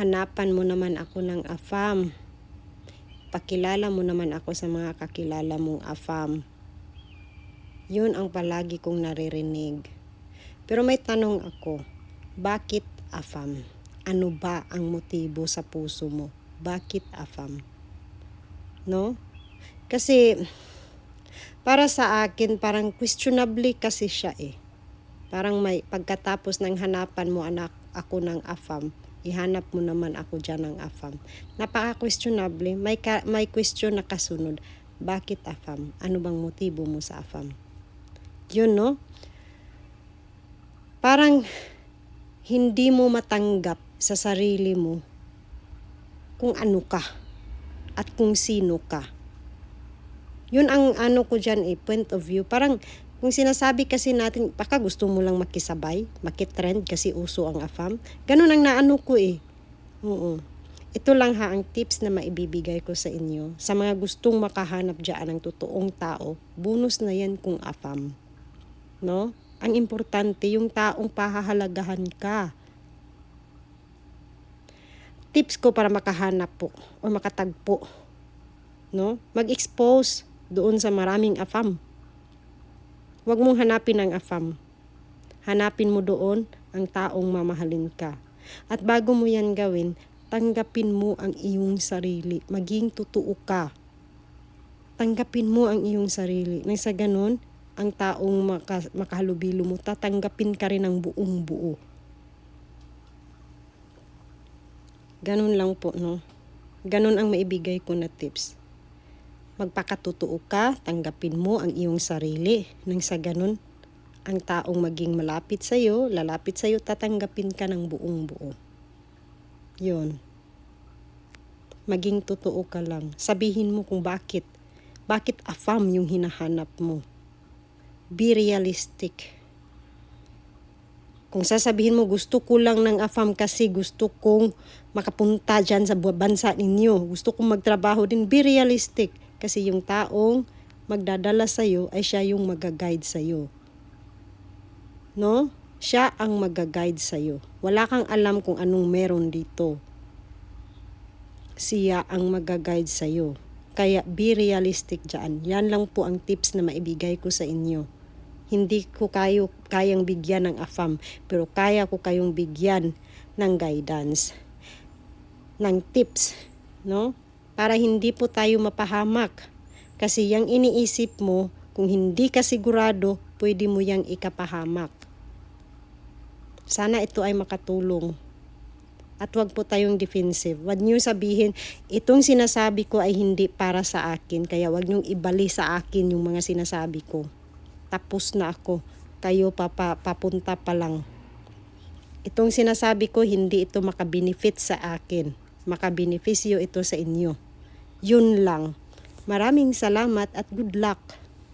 hanapan mo naman ako ng afam. Pakilala mo naman ako sa mga kakilala mong afam. Yun ang palagi kong naririnig. Pero may tanong ako, bakit afam? Ano ba ang motibo sa puso mo? Bakit afam? No? Kasi, para sa akin, parang questionably kasi siya eh. Parang may pagkatapos ng hanapan mo anak ako ng afam, ihanap mo naman ako dyan ng afam. Napaka-questionable, may, ka, may question na kasunod. Bakit afam? Ano bang motibo mo sa afam? Yun, no? Parang hindi mo matanggap sa sarili mo kung ano ka at kung sino ka. Yun ang ano ko dyan eh, point of view. Parang kung sinasabi kasi natin, baka gusto mo lang makisabay, makitrend kasi uso ang afam. Ganun ang naano ko eh. Oo. Ito lang ha ang tips na maibibigay ko sa inyo. Sa mga gustong makahanap dyan ng totoong tao, bonus na yan kung afam. No? Ang importante, yung taong pahahalagahan ka. Tips ko para makahanap po o makatagpo. No? Mag-expose doon sa maraming afam. Huwag mong hanapin ang afam. Hanapin mo doon ang taong mamahalin ka. At bago mo yan gawin, tanggapin mo ang iyong sarili. Maging totoo ka. Tanggapin mo ang iyong sarili. Nang sa ganun, ang taong maka, makahalubilo mo, tatanggapin ka rin ng buong buo. Ganun lang po, no? Ganun ang maibigay ko na tips. Magpakatotoo ka, tanggapin mo ang iyong sarili. Nang sa ganun, ang taong maging malapit sa iyo, lalapit sa iyo, tatanggapin ka ng buong buo. Yun. Maging totoo ka lang. Sabihin mo kung bakit. Bakit afam yung hinahanap mo. Be realistic. Kung sasabihin mo, gusto ko lang ng AFAM kasi gusto kong makapunta dyan sa bansa ninyo. Gusto kong magtrabaho din. Be realistic. Kasi yung taong magdadala sa'yo ay siya yung magaguide sa'yo. No? Siya ang magaguide sa'yo. Wala kang alam kung anong meron dito. Siya ang magaguide sa'yo. Kaya be realistic dyan. Yan lang po ang tips na maibigay ko sa inyo. Hindi ko kayo kayang bigyan ng AFAM, pero kaya ko kayong bigyan ng guidance, ng tips, no? Para hindi po tayo mapahamak. Kasi yung iniisip mo, kung hindi ka sigurado, pwede mo yang ikapahamak. Sana ito ay makatulong. At wag po tayong defensive. Wag niyo sabihin, itong sinasabi ko ay hindi para sa akin. Kaya wag niyong ibali sa akin yung mga sinasabi ko tapos na ako. Kayo papa, papunta pa lang. Itong sinasabi ko, hindi ito makabenefit sa akin. Makabenepisyo ito sa inyo. Yun lang. Maraming salamat at good luck.